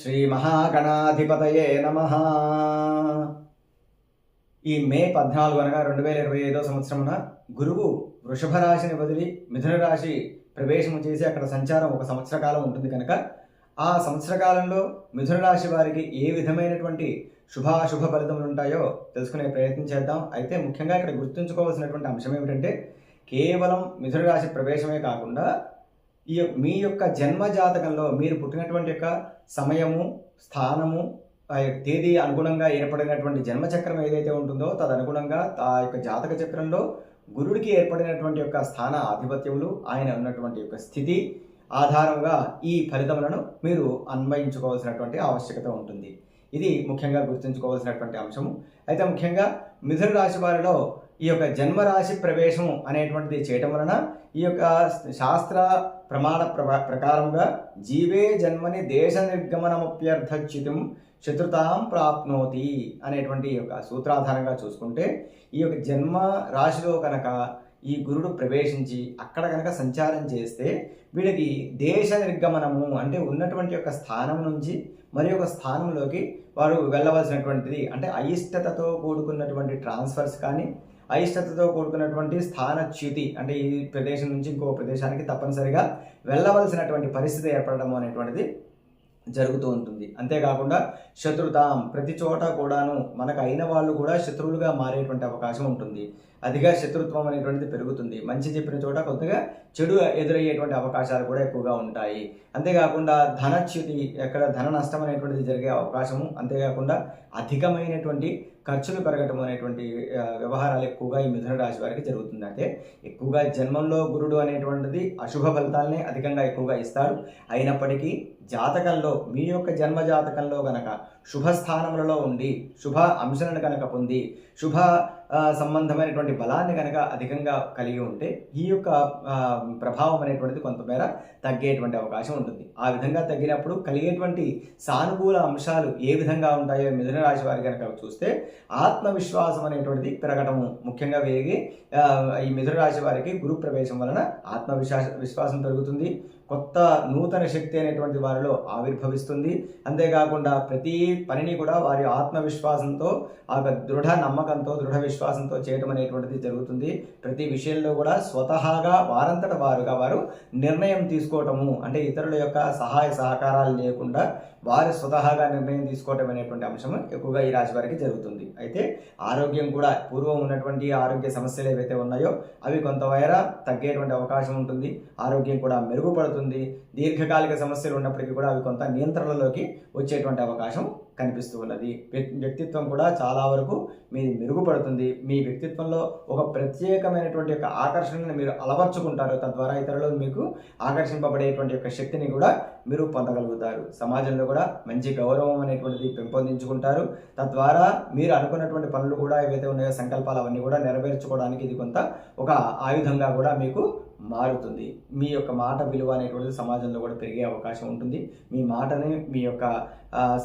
శ్రీమహాగణాధిపతయే నమ. ఈ మే పద్నాలుగు అనగా రెండు వేల ఇరవై ఐదో సంవత్సరమున గురువు వృషభ రాశిని వదిలి మిథున రాశి ప్రవేశం చేసి అక్కడ సంచారం ఒక సంవత్సర కాలం ఉంటుంది కనుక ఆ సంవత్సర కాలంలో మిథున రాశి వారికి ఏ విధమైనటువంటి శుభాశుభ ఫలితములు ఉంటాయో తెలుసుకునే ప్రయత్నం చేద్దాం. అయితే ముఖ్యంగా ఇక్కడ గుర్తుంచుకోవాల్సినటువంటి అంశం ఏమిటంటే కేవలం మిథున రాశి ప్రవేశమే కాకుండా ఈ యొక్క- మీ యొక్క జన్మ జాతకంలో మీరు పుట్టినటువంటి యొక్క సమయము స్థానము ఆ యొక్క తేదీ అనుగుణంగా ఏర్పడినటువంటి జన్మచక్రం ఏదైతే ఉంటుందో తదనుగుణంగా ఆ యొక్క జాతక చక్రంలో గురుడికి ఏర్పడినటువంటి యొక్క స్థాన ఆధిపత్యములు ఆయన ఉన్నటువంటి యొక్క స్థితి ఆధారంగా ఈ ఫలితములను మీరు అన్వయించుకోవాల్సినటువంటి ఆవశ్యకత ఉంటుంది. ఇది ముఖ్యంగా గుర్తుంచుకోవాల్సినటువంటి అంశము. అయితే ముఖ్యంగా మిథున రాశి వారిలో ఈ యొక్క జన్మరాశి ప్రవేశం అనేటువంటిది చేయటం వలన ఈ యొక్క శాస్త్ర ప్రమాణ ప్ర- ప్రకారంగా జీవే జన్మని దేశ నిర్గమనమప్యర్థచ్యుతం శత్రుతాం ప్రాప్నోతి అనేటువంటి యొక్క సూత్రాధారంగా చూసుకుంటే ఈ యొక్క జన్మ రాశిలో కనుక ఈ గురుడు ప్రవేశించి అక్కడ కనుక సంచారం చేస్తే వీడికి దేశ నిర్గమనము అంటే ఉన్నటువంటి యొక్క స్థానం నుంచి మరి ఒక స్థానంలోకి వారు వెళ్ళవలసినటువంటిది. అంటే అయిష్టతతో కూడుకున్నటువంటి ట్రాన్స్ఫర్స్ కానీ అయిష్టతతో కూడుకున్నటువంటి స్థానచ్యుతి అంటే ఈ ప్రదేశం నుంచి ఇంకో ప్రదేశానికి తప్పనిసరిగా వెళ్ళవలసినటువంటి పరిస్థితి ఏర్పడడం అనేటువంటిది జరుగుతూ ఉంటుంది. అంతేకాకుండా శత్రుతాం ప్రతి చోట కూడాను మనకు అయిన వాళ్ళు కూడా శత్రువులుగా మారేటువంటి అవకాశం ఉంటుంది. అదిగా శత్రుత్వం అనేటువంటిది పెరుగుతుంది. మంచి చెప్పిన చోట కొద్దిగా చెడు ఎదురయ్యేటువంటి అవకాశాలు కూడా ఎక్కువగా ఉంటాయి. అంతేకాకుండా ధనచ్యుతి ఎక్కడ ధన నష్టం అనేటువంటిది జరిగే అవకాశము అంతేకాకుండా అధికమైనటువంటి ఖర్చులు పెరగటం అనేటువంటి వ్యవహారాలు ఎక్కువగా ఈ మిథున రాశి వారికి జరుగుతుంది. అంటే ఎక్కువగా జన్మంలో గురుడు అనేటువంటిది అశుభ ఫలితాలనే అధికంగా ఎక్కువగా ఇస్తాడు. అయినప్పటికీ జాతకంలో మీ యొక్క జన్మ జాతకంలో గనక శుభ స్థానములలో ఉండి శుభ అంశాలను కనుక పొంది శుభ సంబంధమైనటువంటి బలాన్ని కనుక అధికంగా కలిగి ఉంటే ఈ యొక్క ప్రభావం అనేటువంటిది కొంతమేర తగ్గేటువంటి అవకాశం ఉంటుంది. ఆ విధంగా తగ్గినప్పుడు కలిగేటువంటి సానుకూల అంశాలు ఏ విధంగా ఉంటాయో మిథున రాశి వారి కనుక చూస్తే ఆత్మవిశ్వాసం అనేటువంటిది పెరగటము ముఖ్యంగా వేగి ఈ మిథున రాశి వారికి గురు ప్రవేశం వలన ఆత్మవిశ్వాస విశ్వాసం పెరుగుతుంది. కొత్త నూతన శక్తి అనేటువంటి వారిలో ఆవిర్భవిస్తుంది. అంతేకాకుండా ప్రతి పనిని కూడా వారి ఆత్మవిశ్వాసంతో ఆ యొక్క దృఢ నమ్మకంతో దృఢ విశ్వాసంతో చేయటం అనేటువంటిది జరుగుతుంది. ప్రతి విషయంలో కూడా స్వతహాగా వారంతట వారుగా వారు నిర్ణయం తీసుకోవటము అంటే ఇతరుల యొక్క సహాయ సహకారాలు లేకుండా వారు స్వతహాగా నిర్ణయం తీసుకోవటం అనేటువంటి అంశం ఎక్కువగా ఈ రాశి వారికి జరుగుతుంది. అయితే ఆరోగ్యం కూడా పూర్వం ఉన్నటువంటి ఆరోగ్య సమస్యలు ఏవైతే ఉన్నాయో అవి కొంతమేర తగ్గేటువంటి అవకాశం ఉంటుంది. ఆరోగ్యం కూడా మెరుగుపడుతుంది. దీర్ఘకాలిక సమస్యలు ఉన్నప్పటికీ కూడా అవి కొంత నియంత్రణలోకి వచ్చేటువంటి అవకాశం కనిపిస్తూ ఉన్నది. వ్యక్తిత్వం కూడా చాలా వరకు మీది మెరుగుపడుతుంది. మీ వ్యక్తిత్వంలో ఒక ప్రత్యేకమైనటువంటి యొక్క ఆకర్షణను మీరు అలవర్చుకుంటారు. తద్వారా ఇతరులు మీకు ఆకర్షింపబడేటువంటి యొక్క శక్తిని కూడా మీరు పొందగలుగుతారు. సమాజంలో కూడా మంచి గౌరవం అనేటువంటిది పెంపొందించుకుంటారు. తద్వారా మీరు అనుకున్నటువంటి పనులు కూడా ఏవైతే ఉన్నాయో సంకల్పాలు అవన్నీ కూడా నెరవేర్చుకోవడానికి ఇది కొంత ఒక ఆయుధంగా కూడా మీకు మారుతుంది. మీ యొక్క మాట విలువ అనేటువంటిది సమాజంలో కూడా పెరిగే అవకాశం ఉంటుంది. మీ మాటని మీ యొక్క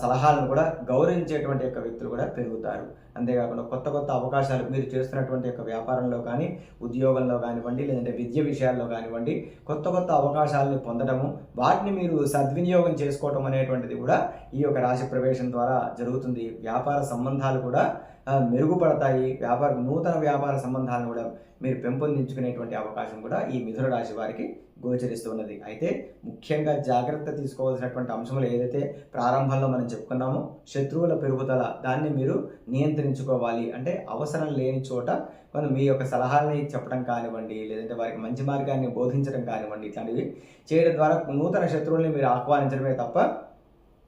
సలహాలను కూడా గౌరవించేటువంటి యొక్క వ్యక్తులు కూడా పెరుగుతారు. అంతేకాకుండా కొత్త కొత్త అవకాశాలు మీరు చేస్తున్నటువంటి యొక్క వ్యాపారంలో కానీ ఉద్యోగంలో కానివ్వండి లేదంటే విద్య విషయాల్లో కానివ్వండి కొత్త కొత్త అవకాశాలను పొందడము వాటిని మీరు సద్వినియోగం చేసుకోవటం అనేటువంటిది కూడా ఈ యొక్క రాశి ప్రవేశం ద్వారా జరుగుతుంది. వ్యాపార సంబంధాలు కూడా మెరుగుపడతాయి. వ్యాపార నూతన వ్యాపార సంబంధాలను కూడా మీరు పెంపొందించుకునేటువంటి అవకాశం కూడా ఈ మిథున రాశి వారికి గోచరిస్తున్నది అయితే ముఖ్యంగా జాగ్రత్త తీసుకోవాల్సినటువంటి అంశములు ఏదైతే ప్రారంభంలో మనం చెప్పుకున్నామో శత్రువుల పెరుగుదల దాన్ని మీరు నియంత్రించుకోవాలి. అంటే అవసరం లేని చోట మనం మీ యొక్క సలహాలని చెప్పడం కానివ్వండి లేదంటే వారికి మంచి మార్గాన్ని బోధించడం కానివ్వండి ఇట్లాంటివి చేయడం ద్వారా నూతన శత్రువుల్ని మీరు ఆహ్వానించడమే తప్ప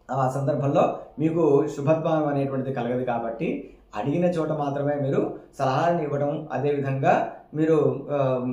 ఆ సందర్భంలో మీకు శుభత్వం అనేటువంటిది కలగదు కాబట్టి అడిగిన చోట మాత్రమే మీరు సలహాలను ఇవ్వడం అదేవిధంగా మీరు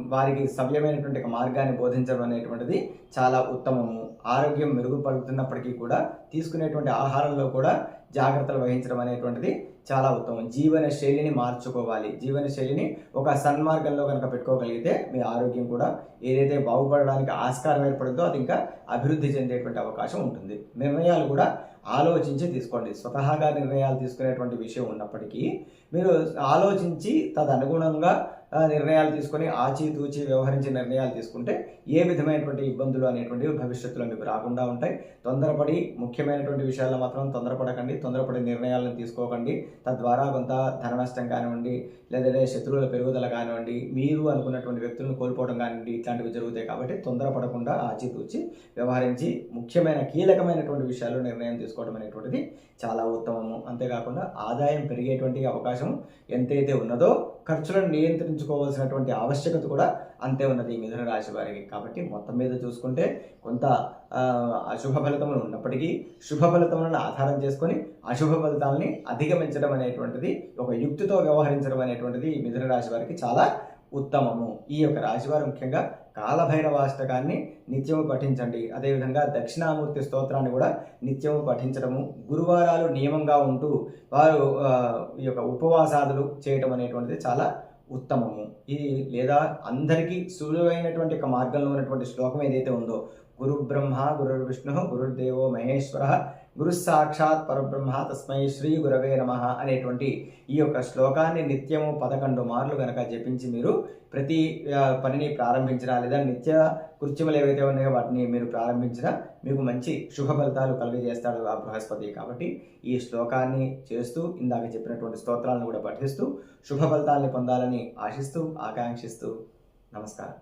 వారికి సవ్యమైనటువంటి మార్గాన్ని బోధించడం అనేటువంటిది చాలా ఉత్తమము. ఆరోగ్యం మెరుగుపడుతున్నప్పటికీ కూడా తీసుకునేటువంటి ఆహారంలో కూడా జాగ్రత్తలు వహించడం అనేటువంటిది చాలా ఉత్తమం. జీవన శైలిని మార్చుకోవాలి. జీవన శైలిని ఒక సన్మార్గంలో కనుక పెట్టుకోగలిగితే మీ ఆరోగ్యం కూడా ఏదైతే బాగుపడడానికి ఆస్కారం ఏర్పడుతుందో అది ఇంకా అభివృద్ధి చెందేటువంటి అవకాశం ఉంటుంది. నిర్ణయాలు కూడా ఆలోచించి తీసుకోండి. స్వతహాగా నిర్ణయాలు తీసుకునేటువంటి విషయం ఉన్నప్పటికీ మీరు ఆలోచించి తదనుగుణంగా నిర్ణయాలు తీసుకొని ఆచితూచి వ్యవహరించి నిర్ణయాలు తీసుకుంటే ఏ విధమైనటువంటి ఇబ్బందులు అనేటువంటివి భవిష్యత్తులో మీకు రాకుండా ఉంటాయి. తొందరపడి ముఖ్యమైనటువంటి విషయాల్లో మాత్రం తొందరపడకండి. తొందరపడి నిర్ణయాలను తీసుకోకండి. తద్వారా కొంత ధన నష్టం కానివ్వండి లేదంటే శత్రువుల పెరుగుదల కానివ్వండి మీరు అనుకున్నటువంటి వ్యక్తులను కోల్పోవడం కానివ్వండి ఇట్లాంటివి జరుగుతాయి కాబట్టి తొందరపడకుండా ఆచితూచి వ్యవహరించి ముఖ్యమైన కీలకమైనటువంటి విషయాల్లో నిర్ణయం తీసుకోవడం అనేటువంటిది చాలా ఉత్తమము. అంతేకాకుండా ఆదాయం పెరిగేటువంటి అవకాశం ఎంతైతే ఉన్నదో ఖర్చులను నియంత్రించుకోవాల్సినటువంటి ఆవశ్యకత కూడా అంతే ఉన్నది ఈ మిథున రాశి వారికి. కాబట్టి మొత్తం మీద చూసుకుంటే కొంత అశుభ ఫలితములు ఉన్నప్పటికీ శుభ ఫలితములను ఆధారం చేసుకొని అశుభ ఫలితాలని అధిగమించడం అనేటువంటిది ఒక యుక్తితో వ్యవహరించడం అనేటువంటిది ఈ మిథున రాశి వారికి చాలా ఉత్తమము. ఈ యొక్క రాశివారు ముఖ్యంగా కాలభైరవాష్టకాన్ని నిత్యము పఠించండి. అదేవిధంగా దక్షిణామూర్తి స్తోత్రాన్ని కూడా నిత్యము పఠించడము. గురువారాలు నియమంగా ఉంటూ వారు ఈ యొక్క ఉపవాసాదులు చేయటం అనేటువంటిది చాలా ఉత్తమము. ఇది లేదా అందరికీ సులువైనటువంటి ఒక మార్గంలో ఉన్నటువంటి శ్లోకం ఏదైతే ఉందో గురు బ్రహ్మ గురుర్విష్ణు విష్ణు గురుదేవో మహేశ్వర గురు సాక్షాత్ పరబ్రహ్మ తస్మై శ్రీ గురవే నమ అనేటువంటి ఈ యొక్క శ్లోకాన్ని నిత్యము పదకొండు మార్లు గనక జపించి మీరు ప్రతి పనిని ప్రారంభించినా లేదా నిత్య కృత్యములు ఏవైతే ఉన్నాయో వాటిని మీరు ప్రారంభించినా మీకు మంచి శుభ ఫలితాలు కలిగజేస్తాడు ఆ బృహస్పతి. కాబట్టి ఈ శ్లోకాన్ని చేస్తూ ఇందాక చెప్పినటువంటి స్తోత్రాలను కూడా పఠిస్తూ శుభ ఫలితాలని పొందాలని ఆశిస్తూ ఆకాంక్షిస్తూ నమస్కారం.